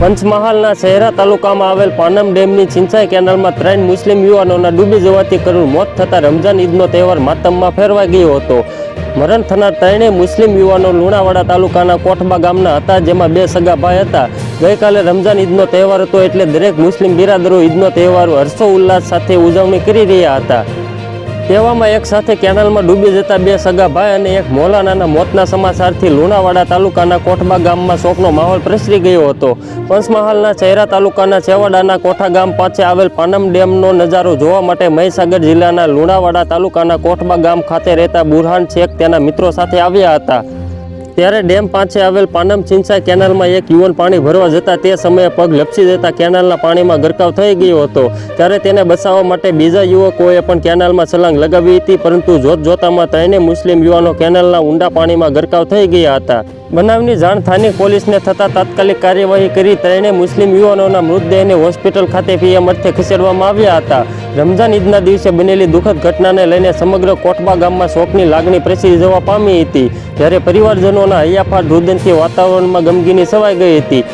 પંચમહાલના શહેરા તાલુકામાં આવેલ પાનમ ડેમની સિંચાઈ કેનાલમાં ત્રણ મુસ્લિમ યુવાનોના ડૂબી જવાથી કરુણ મોત થતાં રમઝાન ઈદનો તહેવાર માતમમાં ફેરવાઈ ગયો હતો. મરણ થનાર ત્રણેય મુસ્લિમ યુવાનો લુણાવાડા તાલુકાના કોઠબા ગામના હતા, જેમાં બે સગા ભાઈ હતા. ગઈકાલે રમઝાન ઈદનો તહેવાર હતો એટલે દરેક મુસ્લિમ બિરાદરો ઈદનો તહેવાર હર્ષો ઉલ્લાસ સાથે ઉજવણી કરી રહ્યા હતા. તેવામાં એક સાથે કેનાલમાં ડૂબી જતા બે સગા ભાઈ અને એક મોલાનાના મોતના સમાચારથી લુણાવાડા તાલુકાના કોઠબા ગામમાં શોકનો માહોલ પ્રસરી ગયો હતો. પંચમહાલના ચહેરા તાલુકાના છેવાડાના કોઠા ગામ પાસે આવેલ પાનમ ડેમનો નજારો જોવા માટે મહીસાગર જિલ્લાના લુણાવાડા તાલુકાના કોઠબા ગામ ખાતે રહેતા બુરહાન શેખ તેના મિત્રો સાથે આવ્યા હતા. ત્યારે ડેમ પાસે આવેલ પાનમ ચિંસા કેનાલમાં એક યુવાન પાણી ભરવા જતા તે સમયે પગ લપસી જતા કેનાલના પાણીમાં ગરકાવ થઈ ગયો હતો. ત્યારે તેને બચાવવા માટે બીજા યુવકોએ પણ કેનાલમાં છલાંગ લગાવી હતી, પરંતુ જોત જોતામાં ત્રણેય મુસ્લિમ યુવાનો કેનાલના ઊંડા પાણીમાં ગરકાવ થઈ ગયા હતા. બનાવની જાણ સ્થાનિક પોલીસને થતાં તાત્કાલિક કાર્યવાહી કરી ત્રણેય મુસ્લિમ યુવાનોના મૃતદેહને હોસ્પિટલ ખાતે પીએમ અર્થે ખસેડવામાં આવ્યા હતા. રમઝાન ઈદના દિવસે બનેલી દુઃખદ ઘટનાને લઈને સમગ્ર કોટબા ગામમાં શોકની લાગણી પ્રસરી જવા પામી હતી. જ્યારે પરિવારજનોના હૈયાફાટ રુદનથી વાતાવરણમાં ગમગીની છવાઈ ગઈ હતી.